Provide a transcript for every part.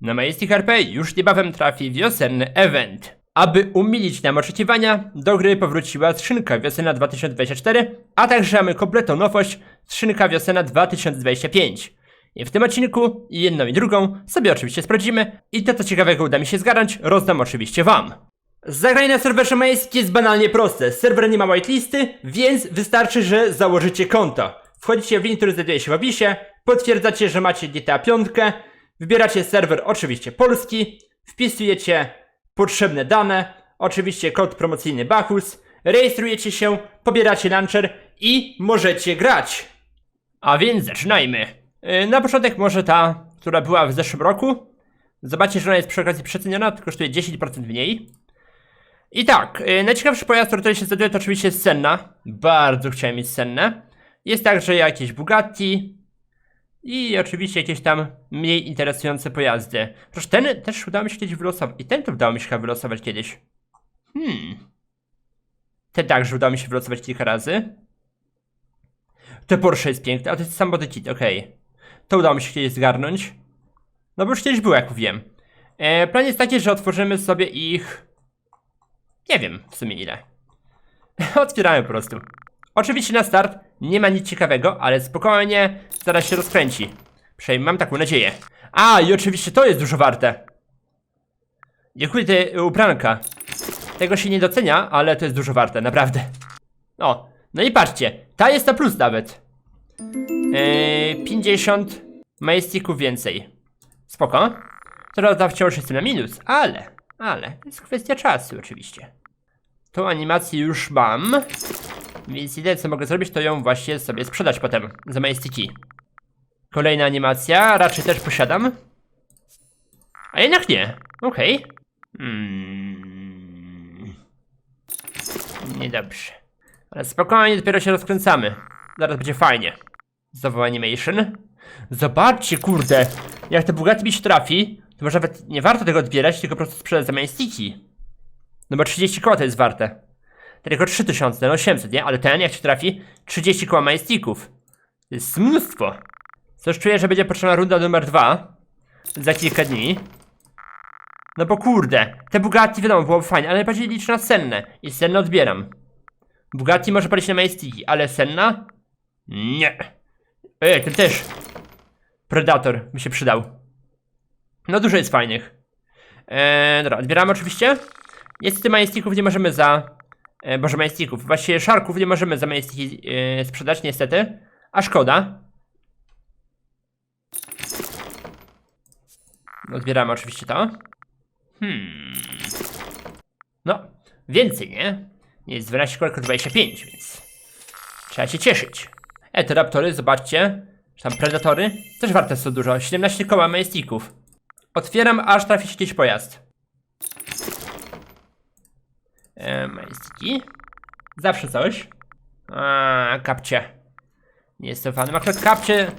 Na Majestic RP już niebawem trafi wiosenny event. Aby umilić nam oczekiwania, do gry powróciła skrzynka wiosenna 2024, a także mamy kompletną nowość skrzynka wiosenna 2025. I w tym odcinku jedną i drugą sobie oczywiście sprawdzimy i to co ciekawego uda mi się zgarnąć, rozdam oczywiście wam. Zagranie na serwerze Majestic jest banalnie proste. Serwer nie ma whitelisty, więc wystarczy, że założycie konto. Wchodzicie w link, który znajduje się w opisie, potwierdzacie, że macie GTA 5, wybieracie serwer oczywiście polski, wpisujecie potrzebne dane, oczywiście kod promocyjny Bachus, rejestrujecie się, pobieracie launcher i możecie grać. A więc zaczynajmy. Yy, Na początek może ta, która była w zeszłym roku. Zobaczcie, że ona jest przy okazji przeceniona, to kosztuje 10% mniej. I tak, yy, najciekawszy pojazd, który tutaj się znajduje, to oczywiście jest Senna. Bardzo chciałem mieć Sennę. Jest także jakieś Bugatti. I oczywiście jakieś tam mniej interesujące pojazdy. Proszę, ten też udało mi się kiedyś wylosować. I ten to udało mi się chyba wylosować kiedyś. Hmm. Ten także udało mi się wylosować kilka razy. Te Porsche jest piękne, a to jest samochody kit, okej. To udało mi się kiedyś zgarnąć. No bo już kiedyś było, jak mówiłem. E, plan jest taki, że otworzymy sobie ich... Nie wiem w sumie ile. Otwieramy po prostu. Oczywiście na start nie ma nic ciekawego, ale spokojnie zaraz się rozkręci. Przynajmniej mam taką nadzieję. A, i oczywiście to jest dużo warte. Dziękuję ty ubranka. Tego się nie docenia, ale to jest dużo warte, naprawdę. O, no i patrzcie, ta jest na plus nawet. Yy, 50 majestików więcej. Spoko. Teraz wciąż jestem na minus, ale, ale, jest kwestia czasu oczywiście. Tą animację już mam. Więc jedyne co mogę zrobić, to ją właśnie sobie sprzedać potem za majestiki. Kolejna animacja, raczej też posiadam. A jednak nie. Okej. Hmm. Niedobrze. Ale spokojnie, dopiero się rozkręcamy. Zaraz będzie fajnie. Znowu animation. Zobaczcie, kurde. Jak te Bugatti mi się trafi, to może nawet nie warto tego odbierać, tylko po prostu sprzedać za majestiki. No bo 30 koła to jest warte. Tylko 3000, no 800, nie? Ale ten, jak się trafi, 30 koła majestików. To jest mnóstwo. Coś czuję, że będzie potrzebna runda numer dwa. Za kilka dni. No bo kurde, te Bugatti wiadomo, byłoby fajnie, ale najbardziej liczę na Sennę. I Sennę odbieram. Bugatti może palić na majestiki, ale Senna? Nie. Ej, ten też. Predator mi się przydał. No dużo jest fajnych. Eee, dobra, odbieramy oczywiście. Niestety majestików nie możemy za... E, boże, majestików. Właściwie szarków nie możemy za majestiki e, sprzedać, niestety. A szkoda. Odbieramy oczywiście to. Hmm. No, więcej, nie? Jest 12 koła, tylko 25, więc... Trzeba się cieszyć. E, te raptory, zobaczcie. Czy tam predatory? Też warte są dużo. 17 koła majestików. Otwieram, aż trafi się jakiś pojazd. E, majestiki. Zawsze coś. A, kapcie. Nie jestem fanem. Akurat kapcie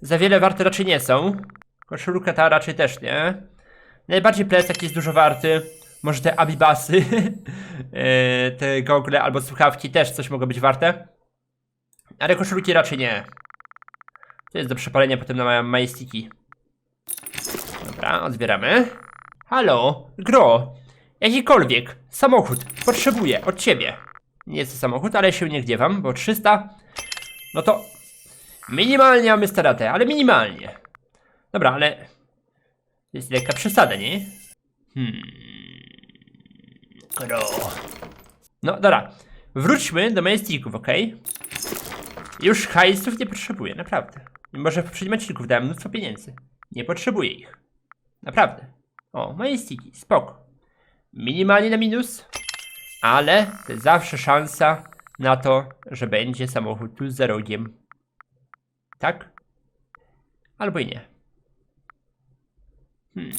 za wiele warte raczej nie są. Koszulka ta raczej też nie. Najbardziej plecak jest dużo warty. Może te abibasy, e, te gogle albo słuchawki też coś mogą być warte. Ale koszulki raczej nie. To jest do przepalenia potem na majestiki. Dobra, odbieramy. Halo, gro. Jakikolwiek samochód potrzebuję od ciebie. Nie jest to samochód, ale się nie gniewam, bo 300. No to minimalnie mamy staratę, ale minimalnie. Dobra, ale jest lekka przesada, nie? Hmm. Gro. No dobra, wróćmy do majestików, ok? Już hajsów nie potrzebuję, naprawdę. Mimo, że w poprzednim odcinku dałem mnóstwo pieniędzy. Nie potrzebuję ich. Naprawdę. O, majestiki, spoko. Minimalnie na minus, ale zawsze szansa na to, że będzie samochód tu za rogiem. Tak? Albo i nie. Hmm.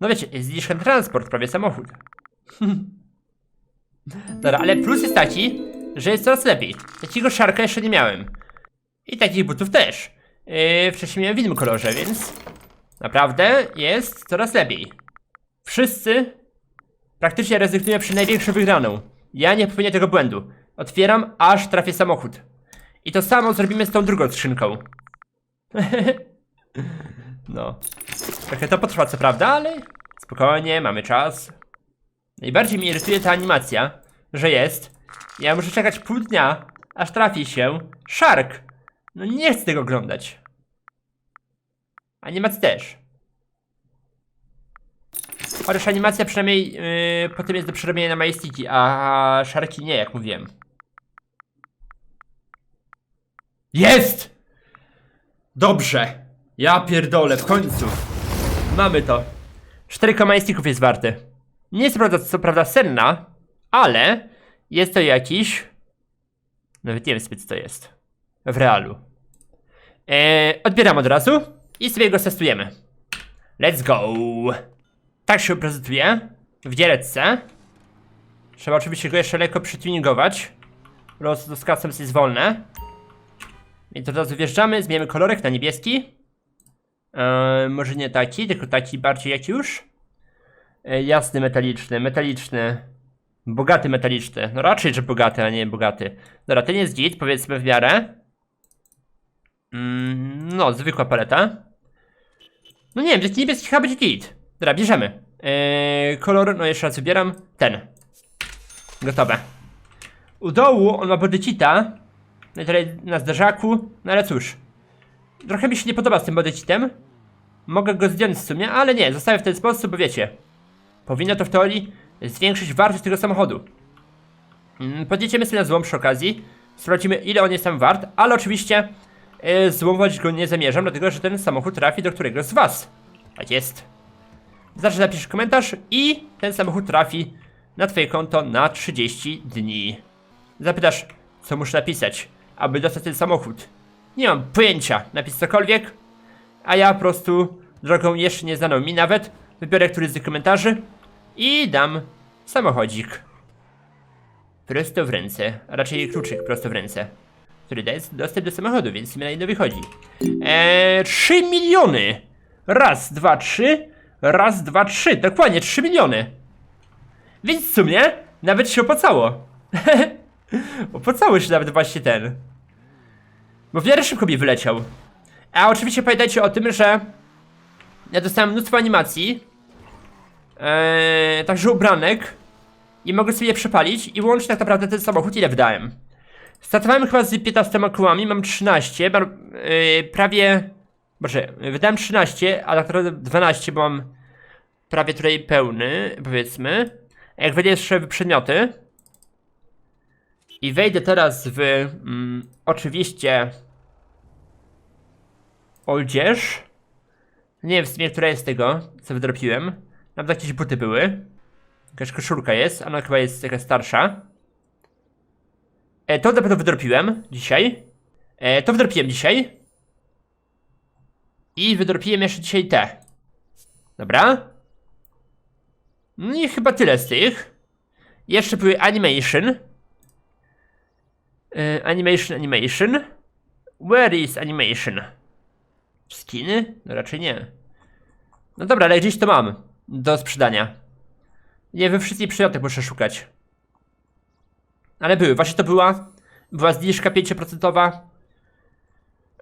No wiecie, jest niż transport, prawie samochód. Dobra, ale plus jest taki, że jest coraz lepiej. Takiego szarka jeszcze nie miałem. I takich butów też. Yy, wcześniej miałem w innym kolorze, więc naprawdę jest coraz lepiej. Wszyscy praktycznie rezygnują przy największą wygraną. Ja nie popełnię tego błędu. Otwieram, aż trafię samochód. I to samo zrobimy z tą drugą skrzynką. no. Trochę to potrwa co prawda, ale spokojnie, mamy czas. Najbardziej mnie irytuje ta animacja, że jest. Ja muszę czekać pół dnia, aż trafi się Shark. No nie chcę tego oglądać. Animacja też. Chociaż animacja przynajmniej yy, potem jest do przerobienia na Majesticki, a Sharki nie, jak mówiłem. Jest! Dobrze. Ja pierdolę, w końcu. Mamy to. 4 Majesticków jest warty. Nie jest prawda, co prawda senna, ale jest to jakiś... Nawet nie wiem co to jest. W realu. Eee, odbieram od razu i sobie go testujemy. Let's go! Tak się prezentuje w dzielecce. Trzeba oczywiście go jeszcze lekko przytuningować. Roz z kasem jest wolne. Więc od razu wjeżdżamy, zmieniamy kolorek na niebieski. Eee, może nie taki, tylko taki bardziej jak już. Eee, jasny metaliczny, metaliczny. Bogaty metaliczny. No raczej, że bogaty, a nie bogaty. Dobra, ten jest git, powiedzmy w miarę. Mm, no, zwykła paleta. No nie wiem, taki niebieski chyba będzie git. Dobra, bierzemy. Eee, kolor, no jeszcze raz wybieram. Ten. Gotowe. U dołu on ma bodycita. No i tutaj na zderzaku. No ale cóż. Trochę mi się nie podoba z tym bodycitem. Mogę go zdjąć w sumie, ale nie, zostawię w ten sposób, bo wiecie. Powinno to w teorii zwiększyć wartość tego samochodu. Mm, Podjedziemy sobie na złom przy okazji. Sprawdzimy ile on jest tam wart, ale oczywiście e, złomować go nie zamierzam, dlatego że ten samochód trafi do któregoś z was. Tak jest. Zawsze napisz komentarz i ten samochód trafi na twoje konto na 30 dni. Zapytasz, co muszę napisać, aby dostać ten samochód. Nie mam pojęcia, napisz cokolwiek, a ja po prostu drogą jeszcze nieznaną mi nawet wybiorę któryś z komentarzy i dam samochodzik. Prosto w ręce, a raczej kluczyk prosto w ręce, który daje dostęp do samochodu, więc mi na jedno wychodzi. Eee, 3 miliony! Raz, dwa, trzy, raz, dwa, trzy, dokładnie 3 miliony. Więc w sumie nawet się opłacało. opłacało się nawet właśnie ten. Bo w miarę szybko mi wyleciał. A oczywiście pamiętajcie o tym, że ja dostałem mnóstwo animacji. Eee, także ubranek. I mogę sobie je przepalić i łącznie tak naprawdę ten samochód ile wydałem. Startowałem chyba z 15 kołami, mam 13, mam, yy, prawie... Boże, wydałem 13, a tak naprawdę 12, bo mam prawie tutaj pełny, powiedzmy. Jak wejdę jeszcze w przedmioty i wejdę teraz w mm, oczywiście odzież. Nie wiem w sumie, która jest tego, co wydropiłem. Nawet jakieś buty były. Jakaś koszulka jest, ona chyba jest jakaś starsza. E, to na pewno wydropiłem dzisiaj. E, to wydropiłem dzisiaj. I wydropiłem jeszcze dzisiaj te. Dobra. No i chyba tyle z tych. Jeszcze były animation. E, animation, animation. Where is animation? Skiny? No raczej nie. No dobra, ale gdzieś to mam. Do sprzedania. Nie, we wszystkich przedmiotach muszę szukać. Ale były, właśnie to była. Była zniżka 5%.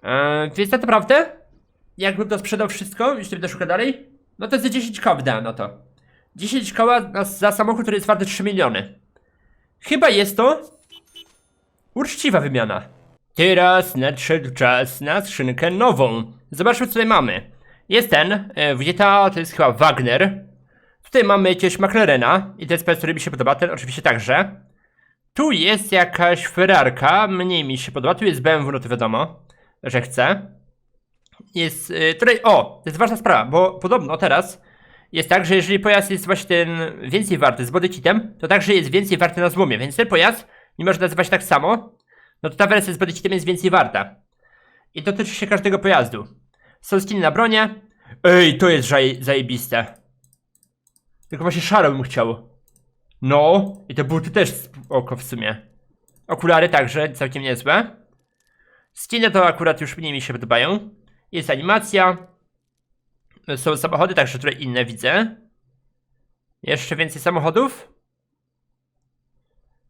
Eee, więc tak naprawdę, jakbym to sprzedał wszystko, jeśli będę szukał dalej, no to za 10 koła wydałem na to. 10 koła za samochód, który jest warty 3 miliony. Chyba jest to uczciwa wymiana. Teraz nadszedł czas na skrzynkę nową. Zobaczmy co tutaj mamy. Jest ten, e, w to jest chyba Wagner. Tutaj mamy jakiegoś McLarena i to jest pojazd, który mi się podoba, ten oczywiście także. Tu jest jakaś Ferrarka, mniej mi się podoba, tu jest BMW, no to wiadomo, że chcę. Jest y, tutaj, o, to jest ważna sprawa, bo podobno teraz jest tak, że jeżeli pojazd jest właśnie ten więcej warty z bodykitem, to także jest więcej warty na złomie, więc ten pojazd, mimo że nazywa się tak samo, no to ta wersja z bodykitem jest więcej warta. I dotyczy się każdego pojazdu. Są skiny na bronie. Ej, to jest zajebiste. Tylko właśnie szaro bym chciał. No, i te buty też oko w sumie. Okulary także całkiem niezłe. Skiny to akurat już mniej mi się podobają. Jest animacja. Są samochody, także tutaj inne widzę. Jeszcze więcej samochodów.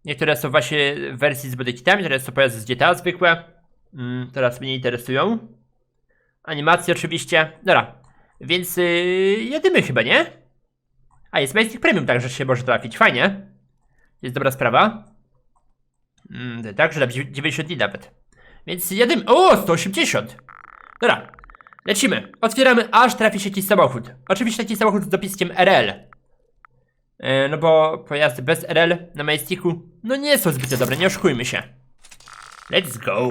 Niektóre są właśnie w wersji z bodykitami, które są pojazdy z GTA zwykłe. Mm, teraz mnie interesują. Animacje oczywiście. Dobra. Więc yy, jedymy chyba, nie? A, jest Majestic Premium także się może trafić, fajnie. Jest dobra sprawa. Mm, także na 90 dni nawet. Więc jedymy. O, 180! Dobra, lecimy. Otwieramy, aż trafi się jakiś samochód. Oczywiście taki samochód z dopiskiem RL. E, no bo pojazdy bez RL na Majestiku, no nie są zbyt dobre, nie oszukujmy się. Let's go!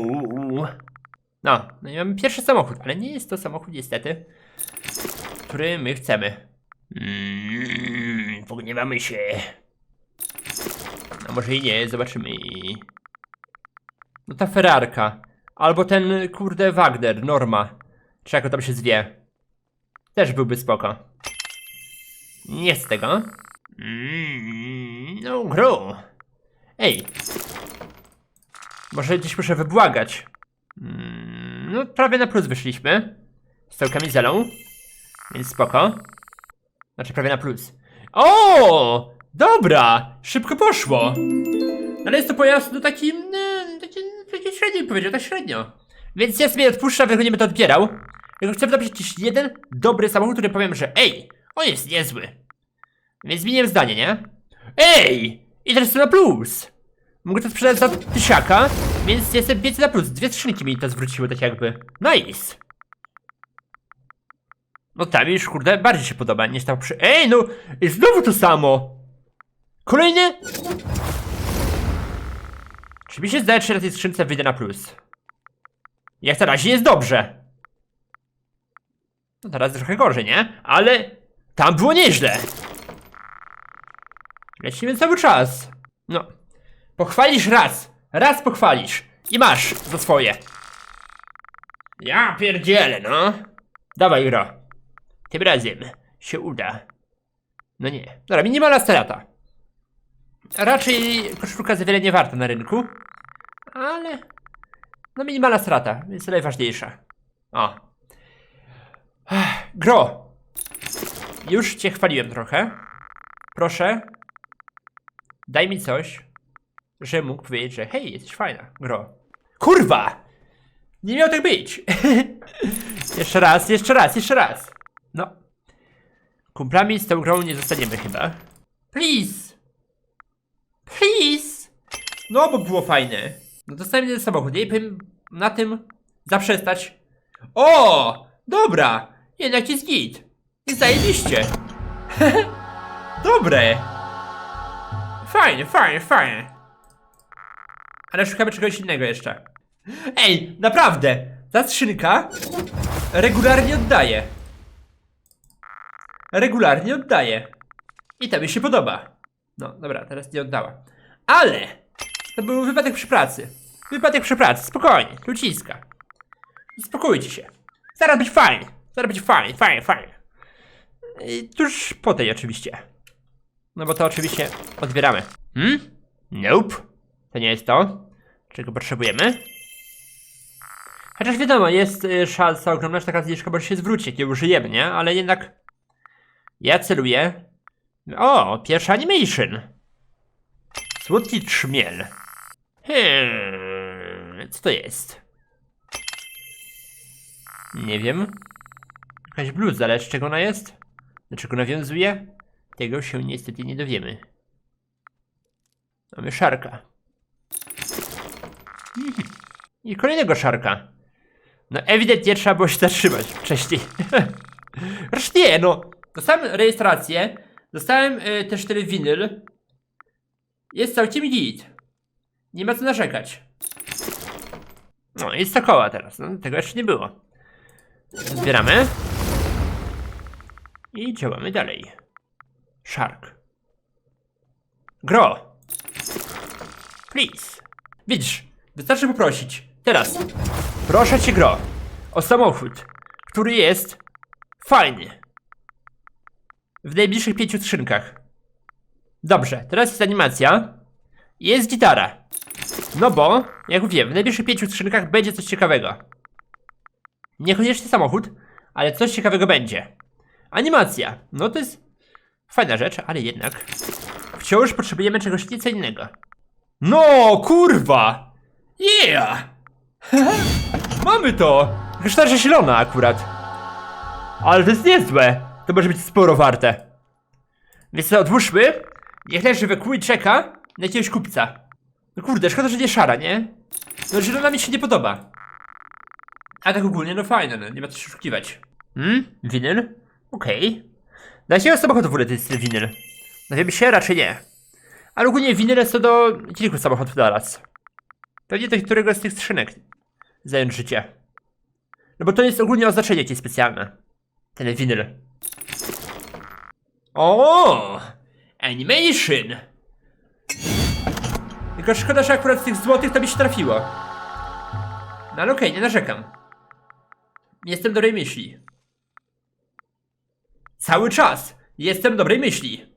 No, no i mamy pierwszy samochód, ale nie jest to samochód niestety, który my chcemy. Mm, pogniewamy się. A może i nie, zobaczymy. No ta Ferrarka. Albo ten kurde Wagner, Norma. Czy jak on tam się zwie. Też byłby spoko. Nie z tego. Mm, no, gro. Ej. Może gdzieś muszę wybłagać. Mm, no, prawie na plus wyszliśmy. Z tą kamizelą. Więc spoko. Znaczy prawie na plus. O! Dobra! Szybko poszło! Ale jest to pojazd, no taki, no, taki, taki średni bym powiedział, tak średnio. Więc ja sobie odpuszczam, jak nie będę odbierał. Jak chcę wydobyć jakiś jeden dobry samochód, który powiem, że ej, on jest niezły. Więc zmieniłem zdanie, nie? Ej! I teraz to na plus! Mogę to sprzedać za tysiaka, więc jestem więcej na plus. Dwie skrzynki mi to zwróciły, tak jakby. Nice! No tam już, kurde, bardziej się podoba niż tam przy... Ej, no! I znowu to samo! Kolejny? Czy mi się zdaje, czy na tej skrzynce wyjdę na plus? Jak na razie jest dobrze. No teraz trochę gorzej, nie? Ale tam było nieźle. Lecimy cały czas. No. Pochwalisz raz. Raz pochwalisz. I masz za swoje. Ja pierdzielę, no. Dawaj, gro. Tym razem się uda. No nie. Dobra, minimalna strata. Raczej koszulka za wiele nie warta na rynku. Ale... No minimalna strata, więc najważniejsza. O. Gro. Już cię chwaliłem trochę. Proszę. Daj mi coś, że mógł powiedzieć, że hej, jesteś fajna, Gro. Kurwa! Nie miał tak być. jeszcze raz, jeszcze raz, jeszcze raz. No. Kumplami z tą grą nie zostaniemy chyba. Please! Please! No, bo było fajne. No dostałem jeden samochód, nie powiem na tym zaprzestać. O! Dobra! Jednak jest git. Jest zajebiście. Dobre. Fajnie, fajnie, fajnie. Ale szukamy czegoś innego jeszcze. Ej, naprawdę! Ta skrzynka regularnie oddaje. Regularnie oddaje. I to mi się podoba. No, dobra, teraz nie oddała. Ale! To był wypadek przy pracy. Wypadek przy pracy, spokojnie, luciska. Spokójcie się. Zaraz być fajnie. Zaraz być fajnie, fajnie, fajnie. I tuż po tej oczywiście. No bo to oczywiście odbieramy. Hmm? Nope. To nie jest to, czego potrzebujemy. Chociaż wiadomo, jest y, szansa ogromna, że taka zniżka może się zwrócić, ją użyjemy, nie? Ale jednak ja celuję. O, pierwszy animation. Słodki trzmiel. Hmm, co to jest? Nie wiem. Jakaś bluza, ale z czego ona jest? Do czego nawiązuje? Tego się niestety nie dowiemy. Mamy szarka. I kolejnego szarka. No ewidentnie trzeba było się zatrzymać wcześniej. Aż nie, no. Dostałem rejestrację. Dostałem y, też ten winyl. Jest całkiem git. Nie ma co narzekać. No, jest ta koła teraz. No, tego jeszcze nie było. Zbieramy. I działamy dalej. Shark. Gro. Please. Widzisz, wystarczy poprosić. Teraz. Proszę cię, Gro. O samochód, który jest fajny. W najbliższych pięciu skrzynkach. Dobrze, teraz jest animacja. Jest gitara. No bo, jak wiem, w najbliższych pięciu skrzynkach będzie coś ciekawego. Niekoniecznie samochód, ale coś ciekawego będzie. Animacja. No to jest fajna rzecz, ale jednak wciąż potrzebujemy czegoś nieco innego. No, kurwa! Yeah! Mamy to! Kasztarza zielona akurat. Ale to jest niezłe. To może być sporo warte. Więc co, odłóżmy. Niech leży we i czeka na jakiegoś kupca. No kurde, szkoda, że nie szara, nie? No zielona mi się nie podoba. A tak ogólnie, no fajne, no, nie ma co się oszukiwać. Hmm? Winyl? Okej. Dlaczego samochód w ogóle to jest winyl? No wiem się, raczej nie. Ale ogólnie winyle są do kilku samochodów naraz. Pewnie do któregoś z tych skrzynek zająć życie. No bo to jest ogólnie oznaczenie jakieś specjalne. Ten winyl. O! Animation! Tylko szkoda, że akurat z tych złotych to mi się trafiło. No ale okej, nie narzekam. Jestem dobrej myśli. Cały czas jestem dobrej myśli.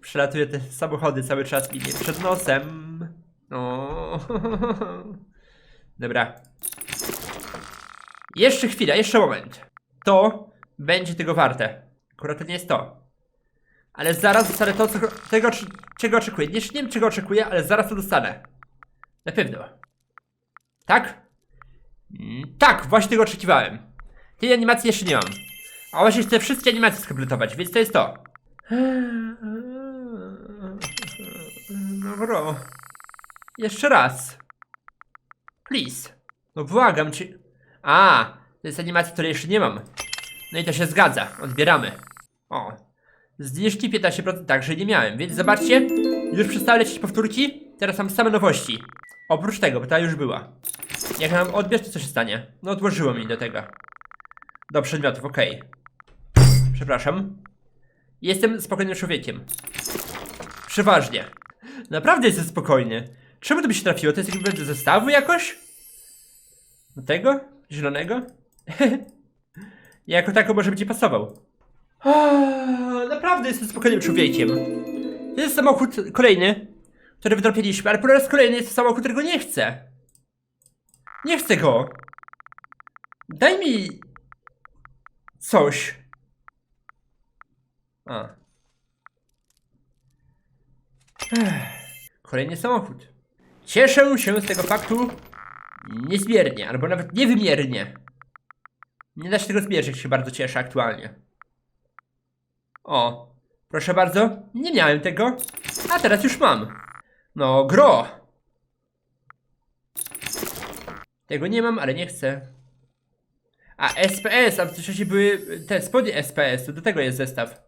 Przelatuję te samochody cały czas mi nie przed nosem. O. Dobra. Jeszcze chwila, jeszcze moment. To będzie tego warte. Akurat to nie jest to. Ale zaraz dostanę to, co, tego, czego oczekuję. Nie, nie wiem, czego oczekuję, ale zaraz to dostanę. Na pewno. Tak? Mm, tak, właśnie tego oczekiwałem. Tej animacji jeszcze nie mam. A właśnie chcę wszystkie animacje skompletować, więc to jest to. No bro. Jeszcze raz. Please. No błagam cię. A, to jest animacja, której jeszcze nie mam. No i to się zgadza. Odbieramy. O. Zniżki 15% także nie miałem, więc zobaczcie. Już przestały lecieć powtórki. Teraz mam same nowości. Oprócz tego, bo ta już była. Jak mam odbierz, to co się stanie? No odłożyło mi do tego. Do przedmiotów, okej. Przepraszam. Jestem spokojnym człowiekiem. Przeważnie. Naprawdę jestem spokojny. Czemu to by się trafiło? To jest jakby do zestawu jakoś? Do tego? Zielonego? jako tako może być nie pasował. Ah, Naprawdę jestem spokojnym człowiekiem. Jest samochód kolejny, który wydropiliśmy, ale po raz kolejny jest to samochód, którego nie chcę. Nie chcę go. Daj mi coś. A. Ech. Kolejny samochód. Cieszę się z tego faktu niezmiernie, albo nawet niewymiernie. Nie da się tego zmierzyć, się bardzo cieszę aktualnie. O, proszę bardzo, nie miałem tego, a teraz już mam. No, gro. Tego nie mam, ale nie chcę. A, SPS, a w wcześniej były te spodnie SPS, do tego jest zestaw.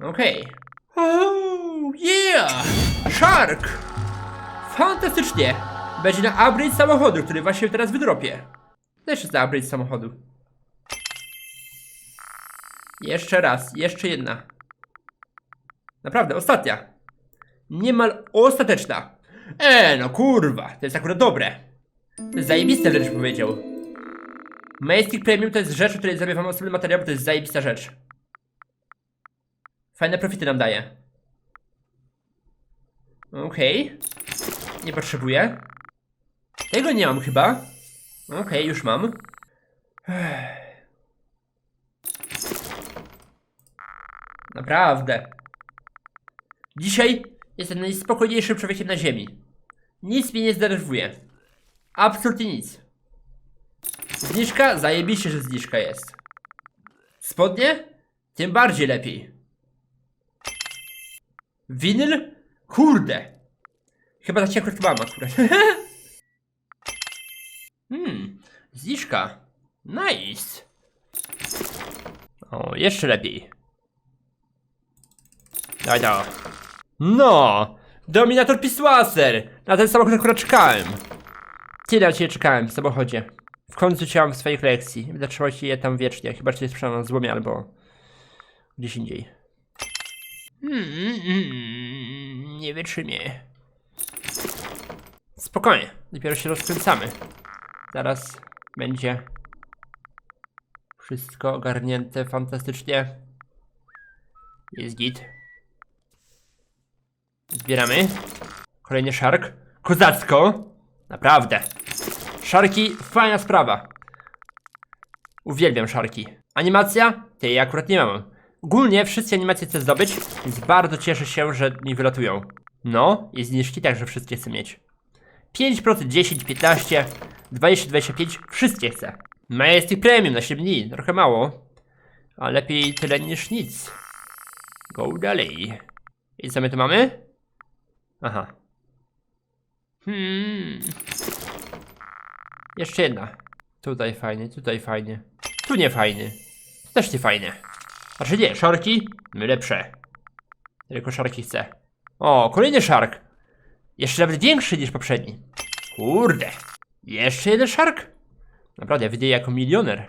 Okej. Oh, yeah! Shark! Fantastycznie! Będzie na upgrade samochodu, który właśnie teraz wydropię. Też jest na upgrade samochodu. Jeszcze raz, jeszcze jedna. Naprawdę, ostatnia. Niemal ostateczna. E, no kurwa, to jest akurat dobre. To jest zajebiste wręcz powiedział. Majestic Premium to jest rzecz, o której zrobię wam osobny materiał, bo to jest zajebista rzecz. Fajne profity nam daje. Okej. Nie potrzebuję. Tego nie mam chyba. Okej, już mam. Ech. Naprawdę. Dzisiaj jestem najspokojniejszym człowiekiem na ziemi. Nic mnie nie zdenerwuje. Absolutnie nic. Zniżka? Zajebiście, że zniżka jest. Spodnie? Tym bardziej lepiej. Winyl? Kurde. Chyba tak akurat mam akurat. hmm. Zniżka. Nice. O, jeszcze lepiej. Daj to. No! Dominator Pisłaser! Na ten samochód akurat czekałem. Tyle na ciebie czekałem w samochodzie. W końcu cię w swojej kolekcji. Będę się je tam wiecznie, chyba że cię sprzedam na złomie albo gdzieś indziej. Mm, mm, nie wytrzymie. Spokojnie, dopiero się rozkręcamy. Zaraz będzie wszystko ogarnięte fantastycznie. Jest git. Zbieramy. Kolejny szark. Kozacko. Naprawdę. Szarki, fajna sprawa. Uwielbiam szarki. Animacja? Tej akurat nie mam. Ogólnie wszystkie animacje chcę zdobyć, więc bardzo cieszę się, że mi wylatują. No, i zniżki także wszystkie chcę mieć. 5%, 10, 15, 20, 25, wszystkie chcę. Majestic Premium na 7 dni, trochę mało. A lepiej tyle niż nic. Go dalej. I co my tu mamy? Aha. Hmm. Jeszcze jedna. Tutaj fajnie, tutaj fajnie. Tu nie fajny. Też nie fajne. Znaczy nie, szarki? My lepsze. Tylko szarki chcę. O, kolejny szark. Jeszcze nawet większy niż poprzedni. Kurde. Jeszcze jeden szark? Naprawdę, ja wydaję jako milioner.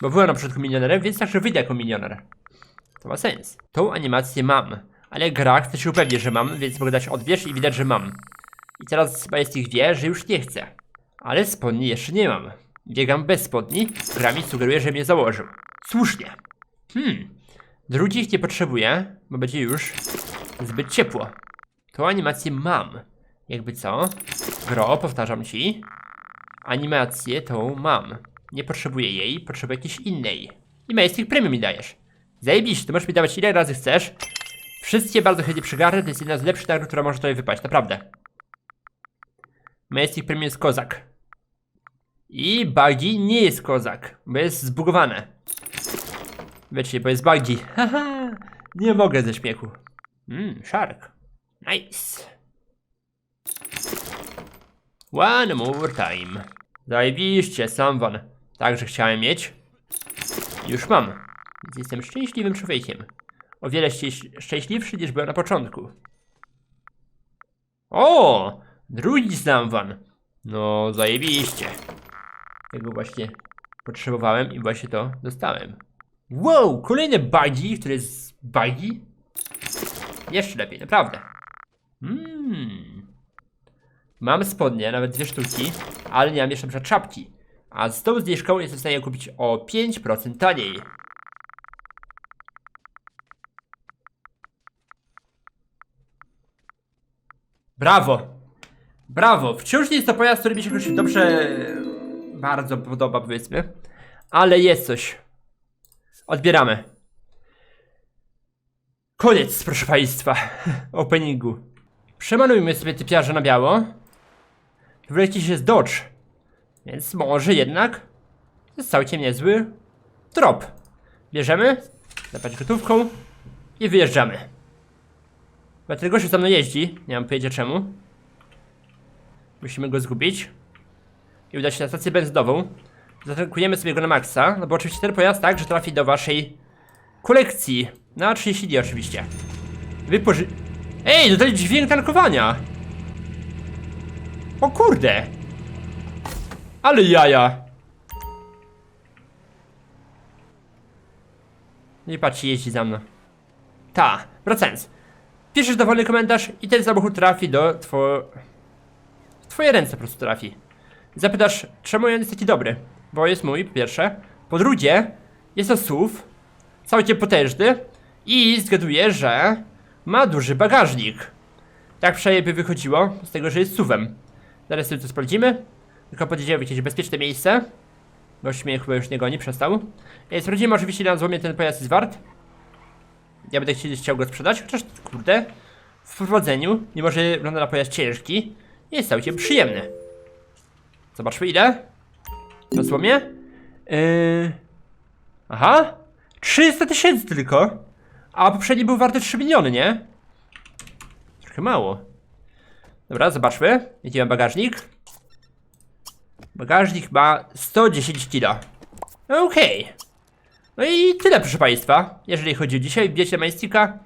Bo byłem na początku milionerem, więc także wyjdę jako milioner. To ma sens. Tą animację mam. Ale gra chce się upewnić, że mam, więc mogę dać odbierz i widać, że mam. I teraz chyba jest ich wie, że już nie chcę. Ale spodni jeszcze nie mam. Biegam bez spodni, gra mi sugeruje, że mnie założył. Słusznie. Hmm. Drugich nie potrzebuję, bo będzie już zbyt ciepło. Tą animację mam. Jakby co? Gro, powtarzam ci. Animację tą mam. Nie potrzebuję jej, potrzebuję jakiejś innej. I Majestic Premium mi dajesz. Zajebiście, to możesz mi dawać ile razy chcesz. Wszystkie bardzo chętnie przygarnę, to jest jedna z lepszych nagród, która może tutaj wypaść, naprawdę. Majestic Premium jest kozak. I Buggy nie jest kozak, bo jest zbugowane. Wiecie, bo jest Buggy. Haha, nie mogę ze śmiechu. Mmm, Shark. Nice. One more time. Zajebiście, Samwan. Także chciałem mieć. Już mam. Więc jestem szczęśliwym człowiekiem. O wiele szczęś- szczęśliwszy niż byłem na początku. O! Drugi Samwan. No, zajebiście. Tego właśnie potrzebowałem i właśnie to dostałem. Wow, kolejny buggy, który jest buggy. Jeszcze lepiej, naprawdę. Mmm. Mam spodnie, nawet dwie sztuki, ale nie mam jeszcze na czapki. A z tą zniżką jestem w stanie kupić o 5% taniej. Brawo! Brawo! Wciąż nie jest to pojazd, który mi się jakoś dobrze... bardzo podoba, powiedzmy. Ale jest coś. Odbieramy. Koniec, proszę państwa. Openingu. Przemalujmy sobie typiarza na biało. Wreszcie się z Dodge. Więc może jednak jest całkiem niezły drop. Bierzemy, zapać gotówką i wyjeżdżamy. Bo ten gościu za mną jeździ, nie mam pojęcia czemu. Musimy go zgubić. I udać się na stację benzynową. Zatankujemy sobie go na maksa, no bo oczywiście ten pojazd tak, że trafi do waszej kolekcji. Na 30 dni oczywiście. Wypoży... Ej, dodali dźwięk tankowania! O kurde! Ale jaja! Nie patrzcie, jeździ za mną. Ta, wracając. Piszesz dowolny komentarz i ten samochód trafi do two... w twoje ręce po prostu trafi. Zapytasz, czemu on jest taki dobry? Bo jest mój, po pierwsze. Po drugie, jest to SUV, całkiem potężny i zgaduję, że ma duży bagażnik. Tak przynajmniej by wychodziło z tego, że jest SUVem. Zaraz sobie to sprawdzimy. Tylko podjedziemy w jakieś bezpieczne miejsce. Gość mnie chyba już nie goni, przestał. E, Sprawdzimy oczywiście na złomie ten pojazd jest wart. Ja będę chciał, go sprzedać, chociaż kurde, w prowadzeniu, mimo że wygląda na pojazd ciężki, jest całkiem przyjemny. Zobaczmy ile. Na złomie. Yy... Aha. 300 tysięcy tylko. A poprzedni był warty 3 miliony, nie? Trochę mało. Dobra, zobaczmy. Jaki mam bagażnik? Bagażnik ma 110 kg. Okej. No i tyle, proszę Państwa. Jeżeli chodzi o dzisiaj, bierzcie Majstika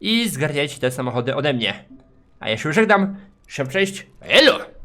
i zgarniajcie te samochody ode mnie. A ja się żegnam. Szybko cześć. Elo!